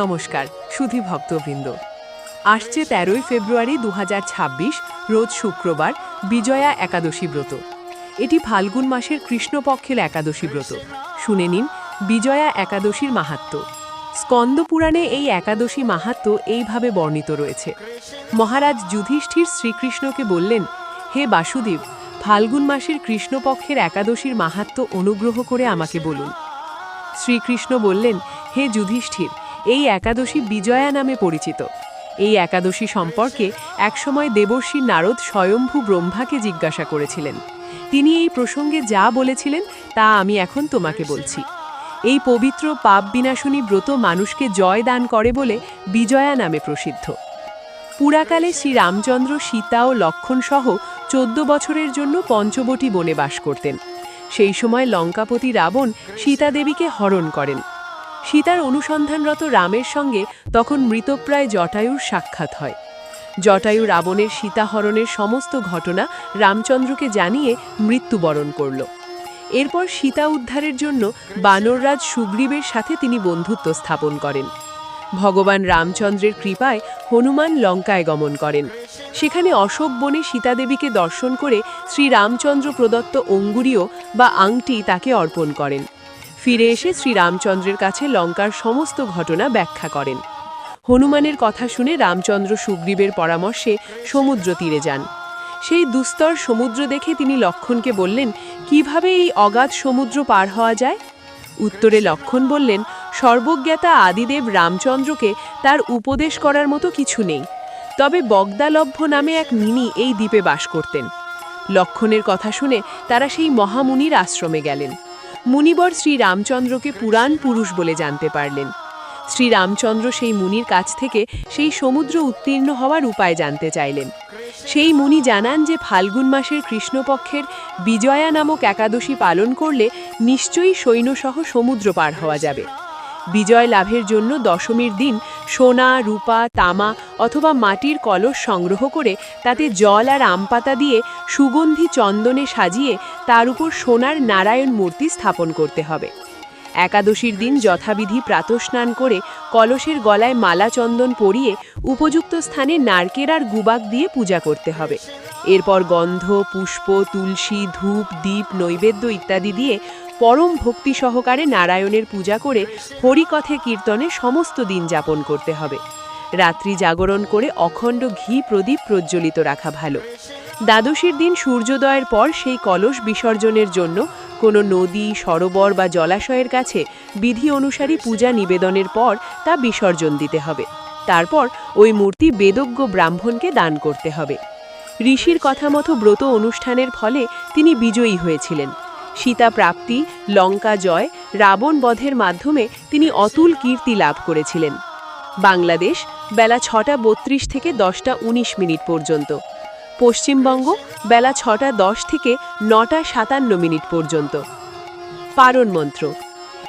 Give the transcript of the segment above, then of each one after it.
নমস্কার, সুধী ভক্তবৃন্দ। আসছে তেরোই ফেব্রুয়ারি দু হাজার ছাব্বিশ, রোজ শুক্রবার, বিজয়া একাদশী ব্রত। এটি ফাল্গুন মাসের কৃষ্ণপক্ষের একাদশী ব্রত। শুনে নিন বিজয়া একাদশীর মাহাত্ম্য স্কন্দ পুরাণে এই একাদশী মাহাত্ম্য এইভাবে বর্ণিত রয়েছে। মহারাজ যুধিষ্ঠির শ্রীকৃষ্ণকে বললেন, হে বাসুদেব, ফাল্গুন মাসের কৃষ্ণপক্ষের একাদশীর মাহাত্ম্য অনুগ্রহ করে আমাকে বলুন। শ্রীকৃষ্ণ বললেন, হে যুধিষ্ঠির এই একাদশী বিজয়া নামে পরিচিত। এই একাদশী সম্পর্কে একসময় দেবর্ষী নারদ স্বয়ম্ভু ব্রহ্মাকে জিজ্ঞাসা করেছিলেন। তিনি এই প্রসঙ্গে যা বলেছিলেন, তা আমি এখন তোমাকে বলছি। এই পবিত্র পাপ বিনাশনী ব্রত মানুষকে জয় দান করে বলে বিজয়া নামে প্রসিদ্ধ। পুরাকালে শ্রী রামচন্দ্র সীতা ও লক্ষণ সহ চোদ্দ বছরের জন্য পঞ্চবটী বনে বাস করতেন। সেই সময় লঙ্কাপতি রাবণ সীতাদেবীকে হরণ করেন। সীতার অনুসন্ধানরত রামের সঙ্গে তখন মৃতপ্রায় জটায়ুর সাক্ষাৎ হয়। জটায়ু রাবণের সীতাহরণের সমস্ত ঘটনা রামচন্দ্রকে জানিয়ে মৃত্যুবরণ করল। এরপর সীতা উদ্ধারের জন্য বানররাজ সুগ্রীবের সাথে তিনি বন্ধুত্ব স্থাপন করেন। ভগবান রামচন্দ্রের কৃপায় হনুমান লঙ্কায় গমন করেন। সেখানে অশোক বনে সীতাদেবীকে দর্শন করে শ্রী রামচন্দ্র প্রদত্ত অঙ্গুরীয় বা আংটি তাকে অর্পণ করেন। ফিরে এসে শ্রীরামচন্দ্রের কাছে লঙ্কার সমস্ত ঘটনা ব্যাখ্যা করেন। হনুমানের কথা শুনে রামচন্দ্র সুগ্রীবের পরামর্শে সমুদ্র তীরে যান। সেই দুস্তর সমুদ্র দেখে তিনি লক্ষণকে বললেন, কীভাবে এই অগাধ সমুদ্র পার হওয়া যায়? উত্তরে লক্ষণ বললেন, সর্বজ্ঞাতা আদিদেব রামচন্দ্রকে তার উপদেশ করার মতো কিছু নেই। তবে বগদালভ্য নামে এক মিনি এই দ্বীপে বাস করতেন। লক্ষণের কথা শুনে তারা সেই মহামুনির আশ্রমে গেলেন। মুনিবর শ্রী রামচন্দ্রকে পুরাণ পুরুষ বলে জানতে পারলেন। শ্রী রামচন্দ্র সেই মুনির কাছ থেকে সেই সমুদ্র উত্তীর্ণ হওয়ার উপায় জানতে চাইলেন। সেই মুনি জানান যে ফাল্গুন মাসের কৃষ্ণপক্ষের বিজয়া নামক একাদশী পালন করলে নিশ্চয়ই সৈন্যসহ সমুদ্র পার হওয়া যাবে। বিজয় লাভের জন্য দশমীর দিন সোনা, রূপা, তামা অথবা মাটির কলস সংগ্রহ করে তাতে জল আর আমপাতা দিয়ে সুগন্ধি চন্দনে সাজিয়ে তার উপর সোনার নারায়ণ মূর্তি স্থাপন করতে হবে। একাদশীর দিন যথাবিধি প্রাতস্নান করে কলসের গলায় মালা চন্দন পরিয়ে উপযুক্ত স্থানে নারকেল আর গুবাক দিয়ে পূজা করতে হবে। এরপর গন্ধ, পুষ্প, তুলসী, ধূপ, দীপ, নৈবেদ্য ইত্যাদি দিয়ে পরম ভক্তি সহকারে নারায়ণের পূজা করে হরিকথে কীর্তনে সমস্ত দিন যাপন করতে হবে। রাত্রি জাগরণ করে অখণ্ড ঘি প্রদীপ প্রজ্বলিত রাখা ভালো। দ্বাদশীর দিন সূর্যোদয়ের পর সেই কলস বিসর্জনের জন্য কোনো নদী, সরোবর বা জলাশয়ের কাছে বিধি অনুসারী পূজা নিবেদনের পর তা বিসর্জন দিতে হবে। তারপর ওই মূর্তি বেদজ্ঞ ব্রাহ্মণকে দান করতে হবে। ঋষির কথা মতো ব্রত অনুষ্ঠানের ফলে তিনি বিজয়ী হয়েছিলেন। সীতা প্রাপ্তি, লঙ্কা জয়, রাবণ বধের মাধ্যমে তিনি অতুল কীর্তি লাভ করেছিলেন। বাংলাদেশ, বেলা ছটা বত্রিশ থেকে দশটা উনিশ মিনিট পর্যন্ত। পশ্চিমবঙ্গ, বেলা ছটা দশ থেকে নটা সাতান্ন মিনিট পর্যন্ত। পারণ মন্ত্র।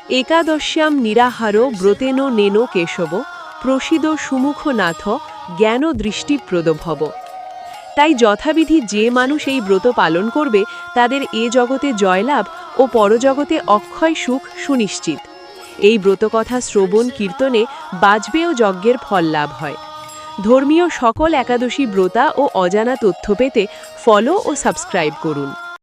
একাদশ্যাম নিরাহার ব্রতেন নেন কেশব, প্রসিদ সুমুখ সুমুখনাথ জ্ঞান দৃষ্টিপ্রদ ভব তাই যথাবিধি যে মানুষ এই ব্রত পালন করবে, তাদের এ জগতে জয়লাভ ও পরজগতে অক্ষয় সুখ সুনিশ্চিত। এই ব্রতকথা শ্রবণ কীর্তনে বাজবে ও যজ্ঞের ফল লাভ হয়। ধর্মীয় সকল একাদশী ব্রতা ও অজানা তথ্য পেতে ফলো ও সাবস্ক্রাইব করুন।